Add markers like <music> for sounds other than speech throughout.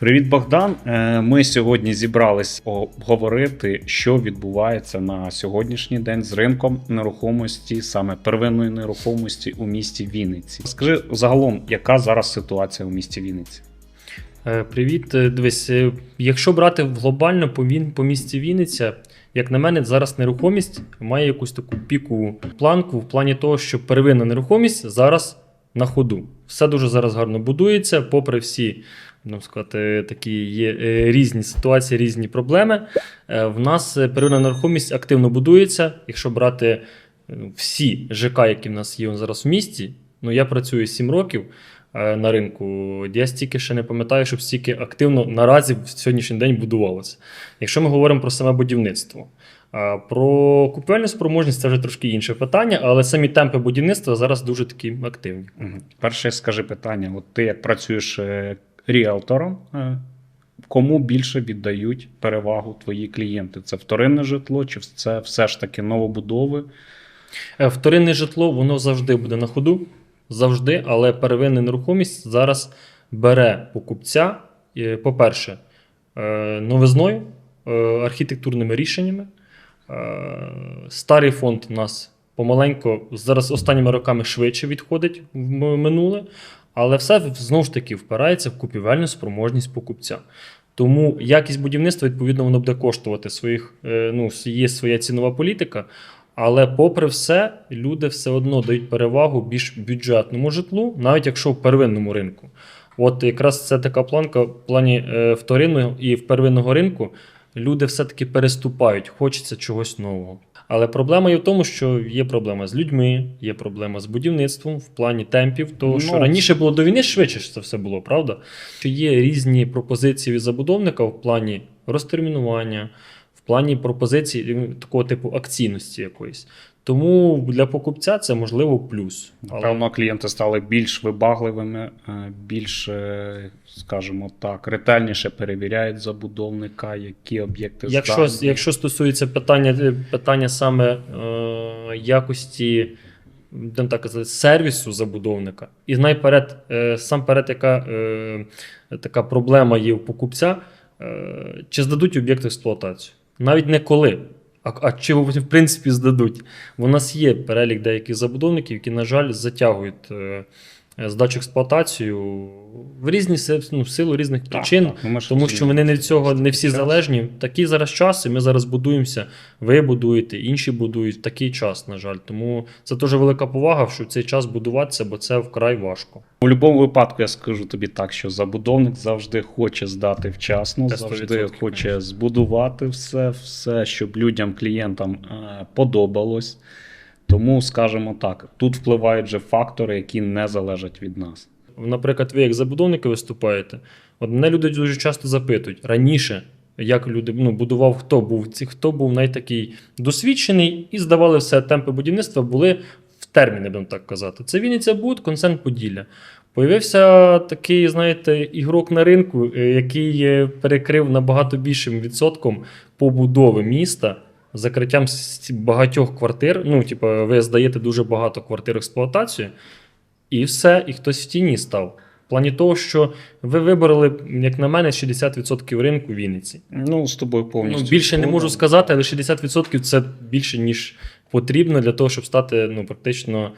Привіт, Богдан. Е, Ми сьогодні зібрались обговорити, що відбувається на сьогоднішній день з ринком нерухомості, саме первинної нерухомості у місті Вінниці. Скажи загалом, яка зараз ситуація у місті Вінниці? Е, Привіт, Е, дивись, якщо брати глобально по, Він, по місті Вінниця, як на мене, зараз нерухомість має якусь таку пікову планку в плані того, що первинна нерухомість зараз на ходу. Все дуже зараз гарно будується, попри всі, ну сказати, такі є е, різні ситуації, різні проблеми. Е, В нас е, первинна нерухомість активно будується. Якщо брати всі ЖК, які в нас є зараз в місті, ну я працюю 7 років на ринку. Я стільки ще не пам'ятаю, щоб стільки активно наразі в сьогоднішній день будувалося. Якщо ми говоримо про саме будівництво. Про купівельну спроможність це вже трошки інше питання, але самі темпи будівництва зараз дуже такі активні. Перше скажи питання: от ти як працюєш ріелтором, е, кому більше віддають перевагу твої клієнти? Це вторинне житло, чи це все ж таки новобудови? Е, Вторинне житло воно завжди буде на ходу, завжди, але первинна нерухомість зараз бере покупця, е, по-перше, новизною, архітектурними рішеннями. Старий фонд у нас помаленько зараз останніми роками швидше відходить в минуле, але все знову ж таки впирається в купівельну спроможність покупця. Тому якість будівництва, відповідно, воно буде коштувати своїх, е, ну, є своя цінова політика. Але, попри все, люди все одно дають перевагу більш бюджетному житлу, навіть якщо в первинному ринку. От якраз це така планка в плані е, вторинного і в первинного ринку. Люди все-таки переступають, хочеться чогось нового. Але проблема є в тому, що є проблема з людьми, є проблема з будівництвом в плані темпів. Що Ну, раніше було до війни швидше це все було, правда? Що є різні пропозиції від забудовника в плані розтермінування, в плані пропозицій е, такого типу акційності якоїсь. Тому для покупця це можливо плюс. Але Напевно, клієнти стали більш вибагливими, е, більш, е, скажімо так, ретельніше перевіряють забудовника, які об'єкти якщо, здатні. якщо стосується питання, е, питання саме е, якості будемо так казати, сервісу забудовника, і найперед, е, сам перед, яка е, така проблема є у покупця, е, чи здадуть об'єкт експлуатацію? Навіть не коли. А, а чи в принципі здадуть? У нас є перелік деяких забудовників, які, на жаль, затягують е, здачу експлуатацію в різні ну, в силу різних Так, причин. так, ну, Тому що вони не від цього не всі Час. залежні. Такий зараз час, і ми зараз будуємося. Ви будуєте, інші будують такий час, на жаль. Тому це дуже велика повага, що в цей час будуватися, бо це вкрай важко. У будь-якому випадку я скажу тобі так, що забудовник завжди хоче здати вчасно, завжди хоче конечно. збудувати все, все, щоб людям, клієнтам е, подобалось. Тому, скажімо так, тут впливають же фактори, які не залежать від нас. Наприклад, ви як забудовники виступаєте. От мене люди дуже часто запитують раніше. Як люди ну, будував, хто був ці, хто був найтакий досвідчений, і здавали все темпи будівництва були в терміни, будемо так казати. Це Вінниця Буд, концерн Поділля. Появився такий, знаєте, ігрок на ринку, е, який е, перекрив набагато більшим відсотком побудови міста, закриттям багатьох квартир. Ну, типу, ви здаєте дуже багато квартир експлуатацію, і все, і хтось в тіні став. В плані того, що ви вибороли, як на мене, 60% ринку в Вінниці. Ну, з тобою повністю. Ну, більше не можу сказати, але 60% це більше, ніж потрібно для того, щоб стати ну, практично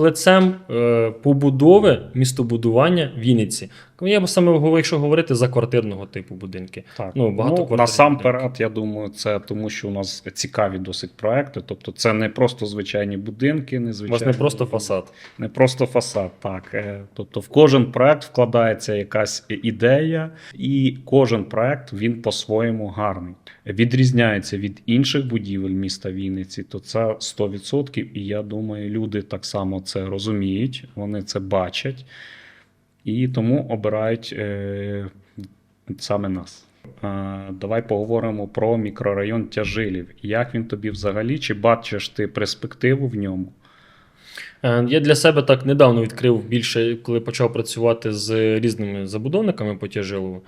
лицем е, побудови містобудування Вінниці. Я б саме говорю, якщо говорити за квартирного типу будинки. Так. Ну, Ну, багато насамперед, я думаю, це тому, що у нас цікаві досить проекти. Тобто, це не просто звичайні будинки, не У вас не просто фасад. Не просто фасад, так. Е, Тобто в кожен проект вкладається якась ідея, і кожен проект він по-своєму гарний. Відрізняється від інших будівель міста Вінниці, то це 100%. І я думаю, люди так само це розуміють, вони це бачать і тому обирають е, саме нас. Давай поговоримо про мікрорайон Тяжилів. Як він тобі взагалі? Чи бачиш ти перспективу в ньому? Е, Я для себе так недавно відкрив більше, коли почав працювати з різними забудовниками по Тяжилову.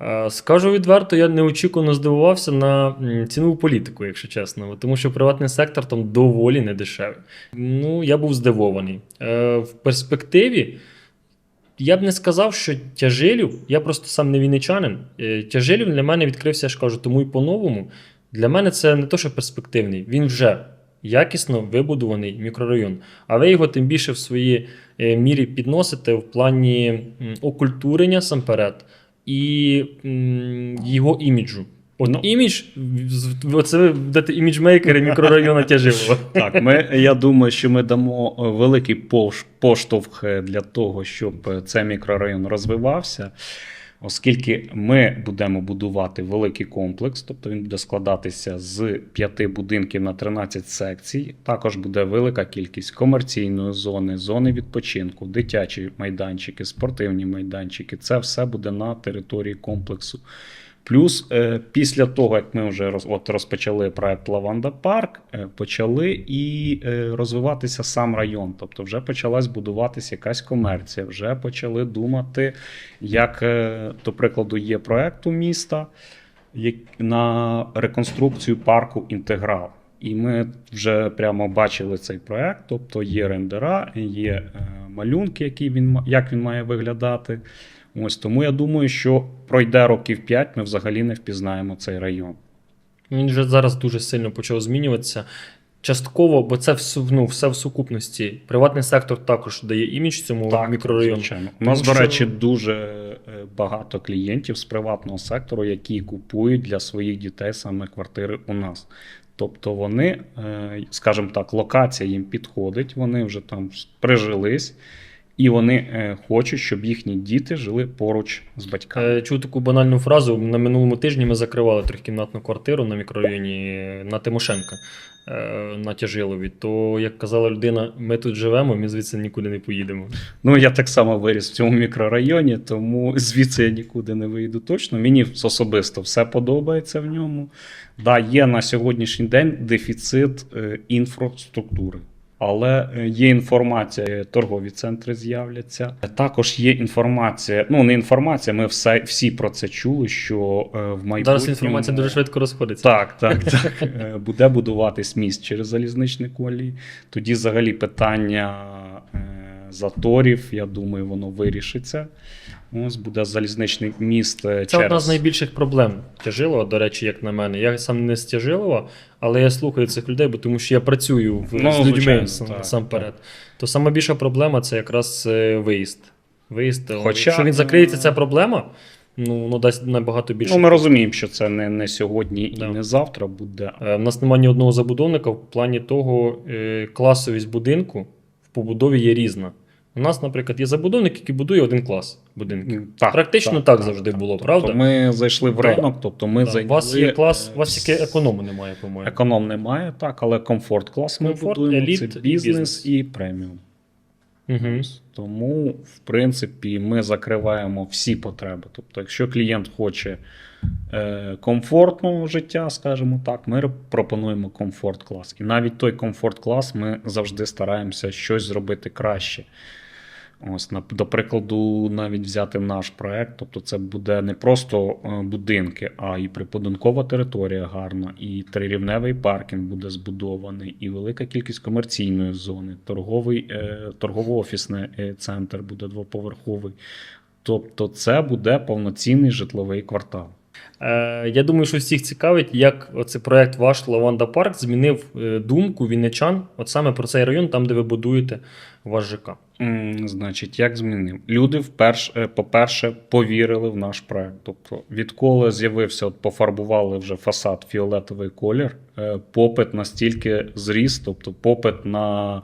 Е, Скажу відверто, я неочікувано здивувався на цінову політику, якщо чесно, тому що приватний сектор там доволі недешевий. Ну, я був здивований. В перспективі я б не сказав, що тяжилів, я просто сам не вінничанин. Е, Тяжилів для мене відкрився, я ж кажу, тому і по-новому. Для мене це не то, що перспективний, він вже якісно вибудований мікрорайон. А ви його тим більше в своїй е, мірі підносите в плані окультурення самперед і його іміджу. От Ну. імідж, оце ви будете іміджмейкери мікрорайону Тяжилова. <laughs> Так, ми, я думаю, що ми дамо е, великий пош- поштовх е, для того, щоб е, цей мікрорайон розвивався. Оскільки ми будемо будувати великий комплекс, тобто він буде складатися з п'яти будинків на 13 секцій. Також буде велика кількість комерційної зони, зони відпочинку, дитячі майданчики, спортивні майданчики. Це все буде на території комплексу. Плюс е, після того, як ми вже роз, от розпочали проект Лаванда Парк, е, почали і е, розвиватися сам район. Тобто вже почалась будуватися якась комерція, вже почали думати, як, е, до прикладу, є проект у міста як- на реконструкцію парку Інтеграл. І ми вже прямо бачили цей проект, тобто є рендера, є е, малюнки, які він, як він має виглядати. Ось тому я думаю, що пройде років 5, ми взагалі не впізнаємо цей район. Він вже зараз дуже сильно почав змінюватися. Частково, бо це все, ну, все в сукупності. Приватний сектор також дає імідж цьому мікрорайону. звичайно. У нас, Тому до речі, дуже е, багато клієнтів з приватного сектору, які купують для своїх дітей саме квартири у нас. Тобто вони, е, скажімо так, локація їм підходить, вони вже там прижились, і вони е, хочуть, щоб їхні діти жили поруч з батьками. Е, Чув таку банальну фразу. На минулому тижні ми закривали трьохкімнатну квартиру на мікрорайоні е, на Тимошенка е, на Тяжилові. То, як казала людина, ми тут живемо, ми звідси нікуди не поїдемо. Ну, я так само виріс в цьому мікрорайоні, тому звідси я нікуди не вийду точно. Мені особисто все подобається в ньому. Да, є на сьогоднішній день дефіцит е, інфраструктури. Але е, є інформація, е, торгові центри з'являться. Також є інформація, ну не інформація, ми все, всі про це чули, що е, в майбутньому... Зараз інформація дуже швидко розходиться. Так, так, так. Буде будуватись міст через залізничний колій. Тоді взагалі питання заторів, я думаю, воно вирішиться. Ось буде залізничний міст е, Це через... одна з найбільших проблем Тяжилова, до речі, як на мене. Я сам не з Тяжилова, але я слухаю цих людей, бо тому що я працюю в, Ну, з людьми звичайно, сам, так. То сама більша проблема це якраз е, виїзд. Виїзд, е, Хоча, якщо він закриється, ця проблема, ну воно дасть набагато більше. Ну, ми розуміємо, що це не, не сьогодні Да. і не завтра буде. В нас немає ні одного забудовника в плані того, класовість будинку в побудові є різна. У нас, наприклад, є забудовник, який будує один клас будинків. Так, Практично так завжди було, Тобто правда? Ми зайшли в Да. ринок, тобто ми Да, зайняли... У вас є клас, у вас тільки економу немає, по-моєму. Економ немає, так, але комфорт клас ми Комфорт, будуємо. еліт це і бізнес бізнес. і преміум. Угу. Тому, в принципі, ми закриваємо всі потреби. Тобто, якщо клієнт хоче е, комфортного життя, скажімо так, ми пропонуємо комфорт клас. І навіть той комфорт клас ми завжди стараємося щось зробити краще. Ось, на- до прикладу, навіть взяти наш проект, тобто це буде не просто е, будинки, а і прибудинкова територія гарна, і трирівневий паркінг буде збудований, і велика кількість комерційної зони, торговий, е, торгово-офісний е, центр буде двоповерховий. Тобто, це буде повноцінний житловий квартал. Е, я думаю, що всіх цікавить, як оцей проект ваш Лаванда Парк змінив е, думку вінничан, от саме про цей район, там, де ви будуєте ваш ЖК. Значить, як змінив? Люди, вперше, по-перше, повірили в наш проект. Тобто, відколи з'явився, от пофарбували вже фасад фіолетовий колір, е, попит настільки зріс, тобто попит на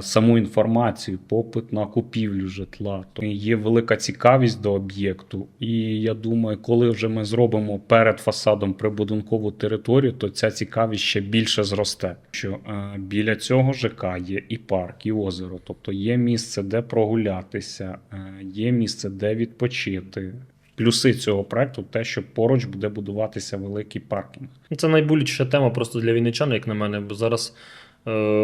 саму інформацію, попит на купівлю житла. Тобто є велика цікавість до об'єкту. І я думаю, коли вже ми зробимо перед фасадом прибудинкову територію, то ця цікавість ще більше зросте. Що е, біля цього ЖК є і парк, і озеро, тобто є місце, де прогулятися, е, є місце, де відпочити. Плюси цього проекту те, що поруч буде будуватися великий паркінг. Це найболючіша тема просто для вінничан, як на мене, бо зараз е,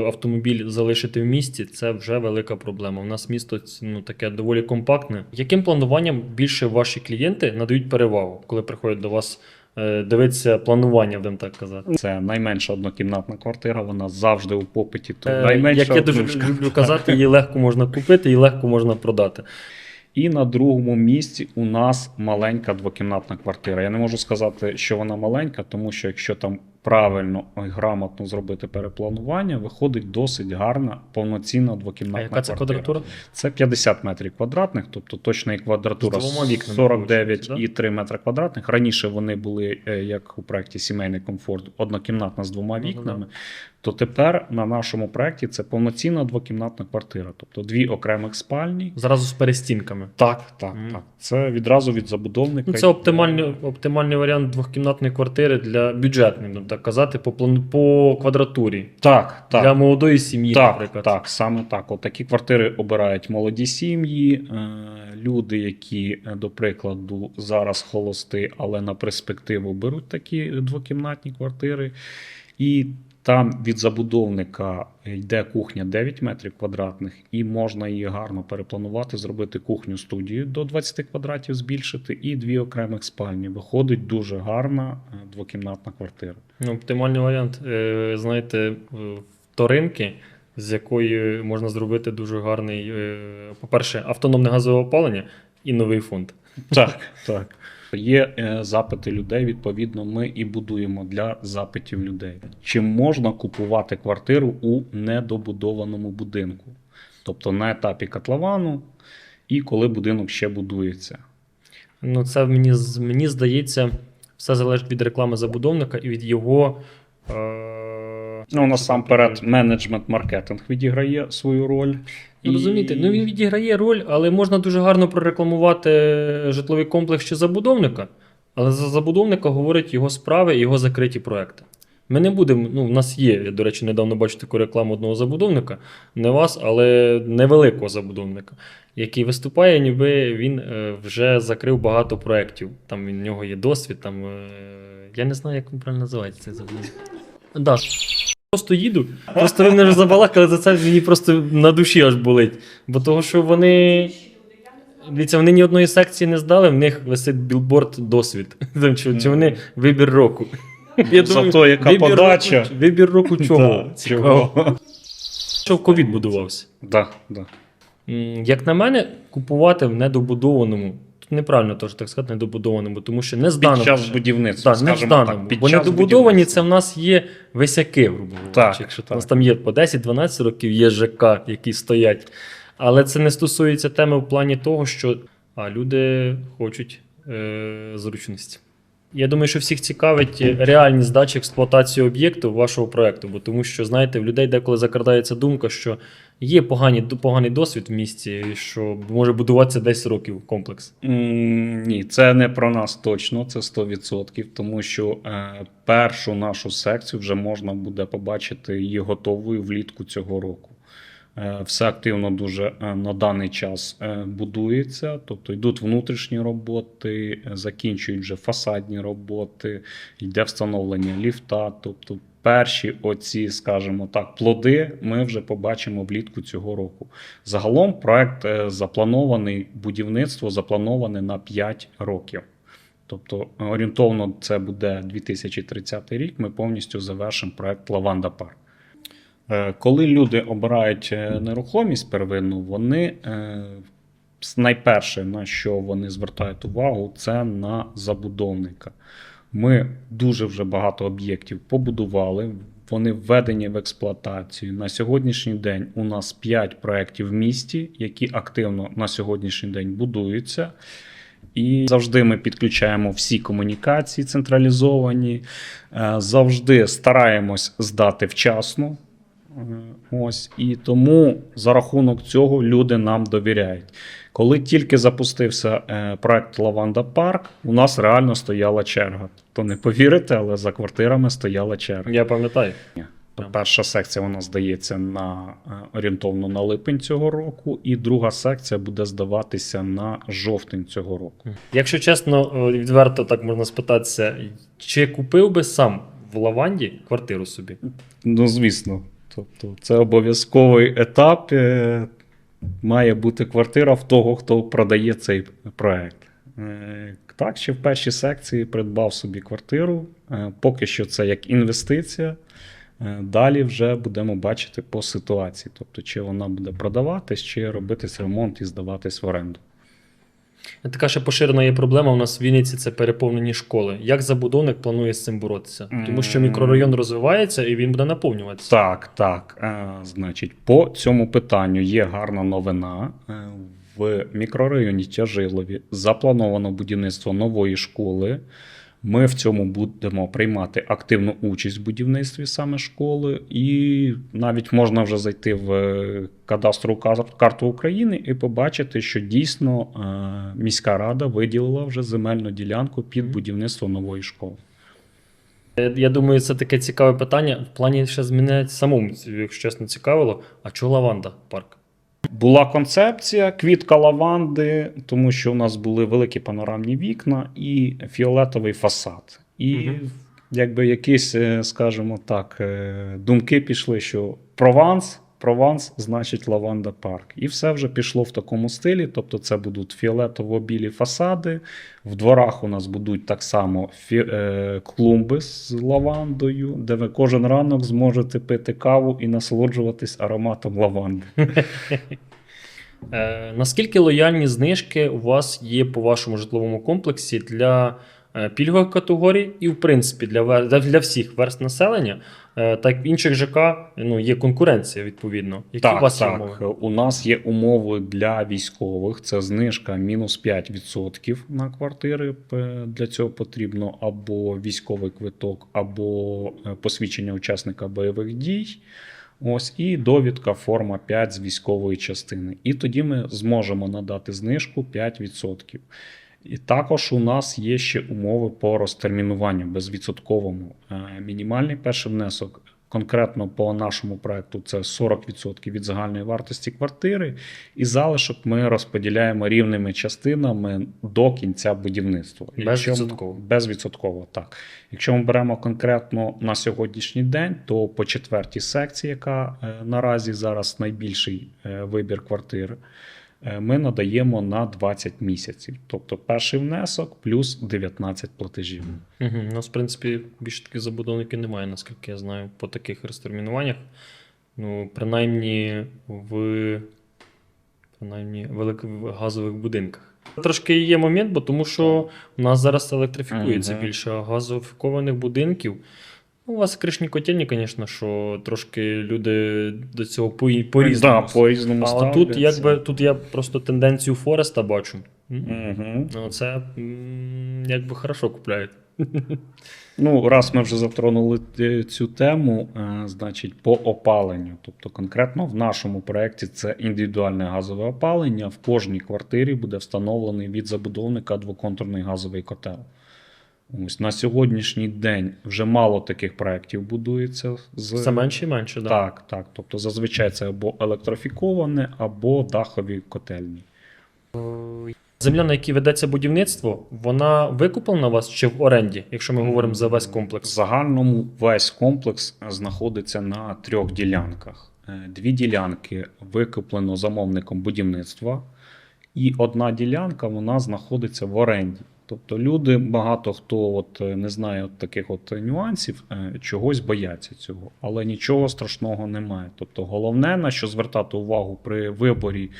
автомобіль залишити в місті це вже велика проблема. У нас місто ну, таке доволі компактне. Яким плануванням більше ваші клієнти надають перевагу, коли приходять до вас е, дивитися планування, будемо так казати. Це найменша однокімнатна квартира, вона завжди у попиті. То Е, найменша Як я дуже люблю казати, її легко можна купити, її легко можна продати. І на другому місці у нас маленька двокімнатна квартира. Я не можу сказати, що вона маленька, тому що якщо там правильно і грамотно зробити перепланування, виходить досить гарна повноцінна двокімнатна А яка це квадратура? Це 50 метрів квадратних, тобто точна і квадратура З двома вікнами, 49 виходить, і 3 метри квадратних. Раніше вони були, е, як у проєкті Сімейний комфорт, однокімнатна з двома ну, вікнами. То тепер на нашому проєкті це повноцінна двокімнатна квартира, тобто дві окремих спальні. Зразу з перестінками. Так, так, Мгм. так. Це відразу від забудовника. Ну, це оптимальний, оптимальний варіант двохкімнатної квартири для бюджетної, так казати, по, плану- по квадратурі. Так, так. Для молодої сім'ї, Так, наприклад. так, саме так. От такі квартири обирають молоді сім'ї, е, люди, які, е, до прикладу, зараз холости, але на перспективу беруть такі двокімнатні квартири. І там від забудовника йде кухня 9 метрів квадратних, і можна її гарно перепланувати, зробити кухню студію до 20 квадратів, збільшити, і дві окремих спальні. Виходить дуже гарна е, двокімнатна квартира. Ну, оптимальний варіант, е, знаєте, е, вторинки, з якої можна зробити дуже гарний, по-перше, автономне газове опалення і новий фонд. Так, так. Є е, запити людей, відповідно, ми і будуємо для запитів людей. Чи можна купувати квартиру у недобудованому будинку? Тобто на етапі котловану і коли будинок ще будується. Ну, це мені, мені здається, все залежить від реклами забудовника і від його. Е... Ну, насамперед, менеджмент-маркетинг відіграє свою роль. Ну, розумієте, ну він відіграє роль, але можна дуже гарно прорекламувати житловий комплекс чи забудовника, але за забудовника говорять його справи і його закриті проекти. Ми не будемо, ну, в нас є, я, до речі, недавно бачив таку рекламу одного забудовника, не вас, але невеликого забудовника, який виступає, ніби він е, вже закрив багато проєктів. Там в нього є досвід, там, е, я не знаю, як він правильно називається цей забудовник. Да. Просто їду. Просто ви мене вже забалакали за це, мені просто на душі аж болить. Бо того, що вони. Дивіться, вони ні одної секції не здали, в них висить білборд досвід. <laughs> Там, чи, чи вони вибір року. <laughs> Я Зато яка вибір подача. Року, вибір року <laughs> чого? Да, Цікаво. Що в ковід будувався. Да, да. М, Як на мене, купувати в недобудованому. Неправильно теж так сказати, недобудованому, тому що не зданому. Під час будівництва, Так, не скажімо так. Під Бо час недобудовані це в нас є висяки, грубо. Так, Якщо так. у нас там є по 10-12 років, є ЖК, які стоять. Але це не стосується теми в плані того, що а, люди хочуть е, зручності. Я думаю, що всіх цікавить реальні здачі експлуатації об'єкту вашого проекту, бо тому що, знаєте, в людей деколи закрадається думка, що є погані, поганий досвід в місті, що може будуватися 10 років комплекс. М, Ні, це не про нас точно, це 100%, тому що е, першу нашу секцію вже можна буде побачити її готовою влітку цього року. Е, все активно дуже е, на даний час е, будується, тобто йдуть внутрішні роботи, закінчують вже фасадні роботи, йде встановлення ліфта. Тобто перші оці, скажімо так, плоди ми вже побачимо влітку цього року. Загалом проект е, запланований, будівництво заплановане на 5 років. Тобто е, орієнтовно це буде 2030 рік. Ми повністю завершимо проект Лаванда Парк. Е, Коли люди обирають нерухомість первинну, вони найперше, на що вони звертають увагу, це на забудовника. Ми дуже вже багато об'єктів побудували. Вони введені в експлуатацію. На сьогоднішній день у нас 5 проєктів в місті, які активно на сьогоднішній день будуються. І завжди ми підключаємо всі комунікації централізовані, е, завжди стараємось здати вчасно. Е, Ось і тому за рахунок цього люди нам довіряють. Коли тільки запустився е, проект Лаванда Парк, у нас реально стояла черга. То не повірите, але за квартирами стояла черга. Я пам'ятаю. Перша секція вона здається на е, орієнтовно на липень цього року, і друга секція буде здаватися на жовтень цього року. Якщо чесно, відверто так можна спитатися, чи купив би сам в Лаванді квартиру собі? Ну, звісно. Тобто, це обов'язковий етап. Має бути квартира в того, хто продає цей проект. Е, Так, ще в першій секції придбав собі квартиру. Е, Поки що це як інвестиція. Е, Далі вже будемо бачити по ситуації. Тобто, чи вона буде продаватись, чи робитись ремонт і здаватись в оренду. Така ще поширена є проблема. У нас в Вінниці це переповнені школи. Як забудовник планує з цим боротися? Тому що мікрорайон розвивається і він буде наповнюватися. Так, так. Е, Значить, по цьому питанню є гарна новина. Е, В мікрорайоні Тяжилові заплановано будівництво нової школи. Ми в цьому будемо приймати активну участь в будівництві саме школи, і навіть можна вже зайти в е, кадастрову карту України і побачити, що дійсно е, міська рада виділила вже земельну ділянку під будівництво нової школи. Е, Я думаю, це таке цікаве питання. В плані ще змінять самому, якщо чесно цікавило. А чого лаванда парк? Була концепція квітка лаванди, тому що у нас були великі панорамні вікна і фіолетовий фасад. І угу. якби якісь, е, скажімо так, е, думки пішли, що Прованс, Прованс значить лаванда парк. І все вже пішло в такому стилі. Тобто, це будуть фіолетово-білі фасади. В дворах у нас будуть так само фі, е, клумби з лавандою, де ви кожен ранок зможете пити каву і насолоджуватись ароматом лаванди. <laughs> Е, наскільки лояльні знижки у вас є по вашому житловому комплексі для пільгових категорій і, в принципі, для, для, всіх верст населення? Е, так інших ЖК ну, є конкуренція, відповідно. Які у вас є умови? У нас є умови для військових. Це знижка мінус 5% на квартири. Для цього потрібно або військовий квиток, або е, посвідчення учасника бойових дій. Ось і довідка форма 5 з військової частини. І тоді ми зможемо надати знижку 5%. І також у нас є ще умови по розтермінуванню безвідсотковому. Е, Мінімальний перший внесок конкретно по нашому проекту це 40% від загальної вартості квартири, і залишок ми розподіляємо рівними частинами до кінця будівництва. Ми- Безвідсотково. Безвідсотково, так. Якщо ми беремо конкретно на сьогоднішній день, то по четвертій секції, яка е, наразі зараз найбільший е, вибір квартир, ми надаємо на 20 місяців. Тобто перший внесок плюс 19 платежів. Угу. У нас, в принципі, більше таких забудовників немає, наскільки я знаю, по таких розтермінуваннях. Ну, принаймні в принаймні велик... в газових будинках. Трошки є момент, бо тому що у нас зараз електрифікується Мгм. більше газофікованих будинків. Ну, у вас кришні котельні, звісно, що трошки люди до цього по- по-різному. Да, по-різному А тут, якби, тут я просто тенденцію Фореста бачу. Мгм. Ну, це якби хорошо купляють. <laughs> Ну, раз ми вже затронули е, цю тему, е, значить, по опаленню. Тобто, конкретно в нашому проєкті це індивідуальне газове опалення. В кожній квартирі буде встановлений від забудовника двоконтурний газовий котел. Ось на сьогоднішній день вже мало таких проєктів будується. З... Все менше і менше, да. Так, так. Тобто зазвичай це або електрофіковане, або дахові котельні. Земля, на якій ведеться будівництво, вона викуплена у вас чи в оренді, якщо ми говоримо за весь В комплекс? загальному весь комплекс знаходиться на трьох ділянках. Е, Дві ділянки викуплено замовником будівництва, і одна ділянка вона знаходиться в оренді. Тобто люди, багато хто от е, не знає от таких от нюансів, е, чогось бояться цього, але нічого страшного немає. Тобто, головне на що звертати увагу при виборі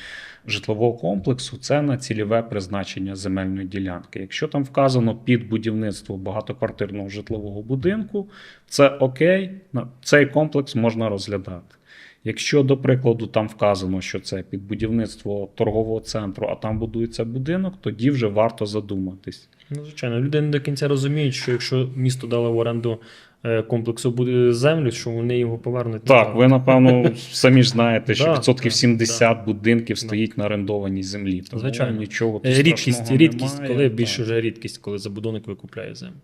житлового комплексу, це на цільове призначення земельної ділянки. Якщо там вказано під будівництво багатоквартирного житлового будинку, це окей, на- цей комплекс можна розглядати. Якщо, до прикладу, там вказано, що це під будівництво торгового центру, а там будується будинок, тоді вже варто задуматись. Ну, звичайно, люди не до кінця розуміють, що якщо місто дало в оренду е, комплексу буде землю, що вони його повернуть. Так, ви напевно самі ж знаєте, що <laughs> відсотків 70 будинків стоїть на орендованій землі. Тому Звичайно. нічого Е, Рідкість, рідкість, немає. коли більше вже рідкість, коли забудовник викупляє землю.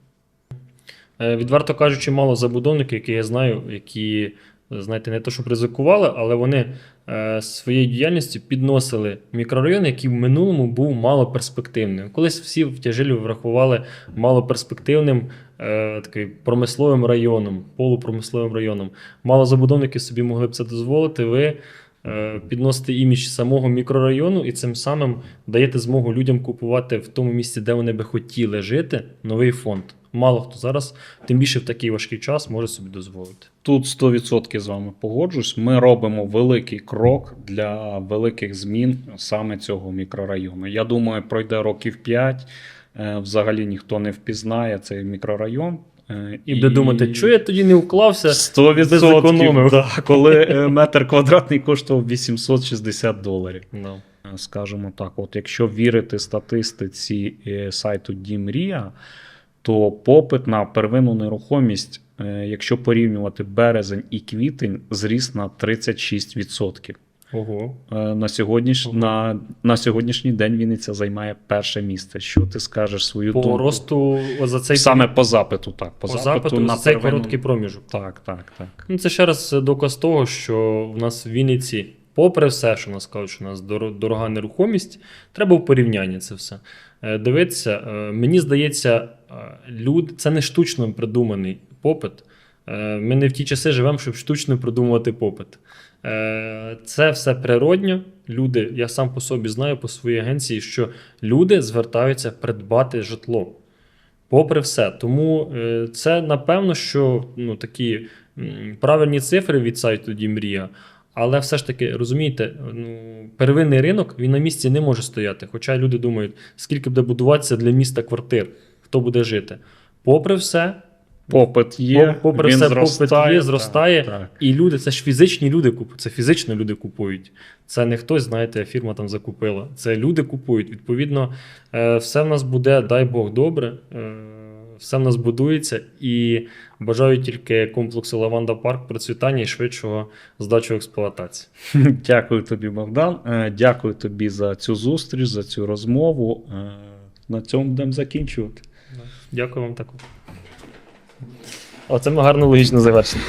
Е, Відверто кажучи, мало забудовників, які я знаю, які, знаєте, не то, щоб ризикували, але вони е, своєю діяльністю підносили мікрорайон, який в минулому був малоперспективним. Колись всі в тяжилі врахували малоперспективним е, такий промисловим районом, полупромисловим районом. Мало забудовників собі могли б це дозволити. Ви е, підносите імідж самого мікрорайону і цим самим даєте змогу людям купувати в тому місці, де вони би хотіли жити, новий фонд. Мало хто зараз, тим більше в такий важкий час, може собі дозволити. Тут 100% з вами погоджусь. Ми робимо великий крок для великих змін саме цього мікрорайону. Я думаю, пройде років 5, е, взагалі ніхто не впізнає цей мікрорайон. е, І буде думати, що я тоді не вклався. 100%, зекономив. да, коли е, метр квадратний коштував 860 доларів. No. Е, Скажімо так, от якщо вірити статистиці сайту Дімрія, то попит на первинну нерухомість, е, якщо порівнювати березень і квітень, зріс на 36%. Ого. Е, На, сьогодніш... Ого. на, на сьогоднішній день Вінниця займає перше місце. Що ти скажеш свою По думку? росту за цей Саме по запиту, так. По, по запиту на за цей первинну- короткий проміжок. Так, так, так. Ну, це ще раз доказ того, що в нас в Вінниці, попри все, що нас кажуть, що у нас дорога нерухомість, треба в порівнянні це все. Е, Дивитися, е, мені здається, е, люди, це не штучно придуманий попит. Ми не в ті часи живемо, щоб штучно придумувати попит. Це все природньо. Люди, я сам по собі знаю по своїй агенції, що люди звертаються придбати житло. Попри все. Тому це напевно, що ну, такі правильні цифри від сайту Дімрія. Але все ж таки, розумієте, ну, первинний ринок він на місці не може стояти. Хоча люди думають, скільки буде будуватися для міста квартир, хто буде жити. Попри все, Попит є, попри він все, попит є, зростає. Так, так. і люди, це ж фізичні люди купують. Це фізично люди купують. Це не хтось, знаєте, фірма там закупила. Це люди купують. Відповідно, е, все в нас буде, дай Бог, добре. Все в нас будується і бажаю тільки комплексу Лаванда Парк процвітання і швидшого здачу в експлуатації. <laughs> Дякую тобі, Богдан. Е, Дякую тобі за цю зустріч, за цю розмову. Е, На цьому будемо закінчувати. Дякую вам також. Оце ми гарно логічно завершили.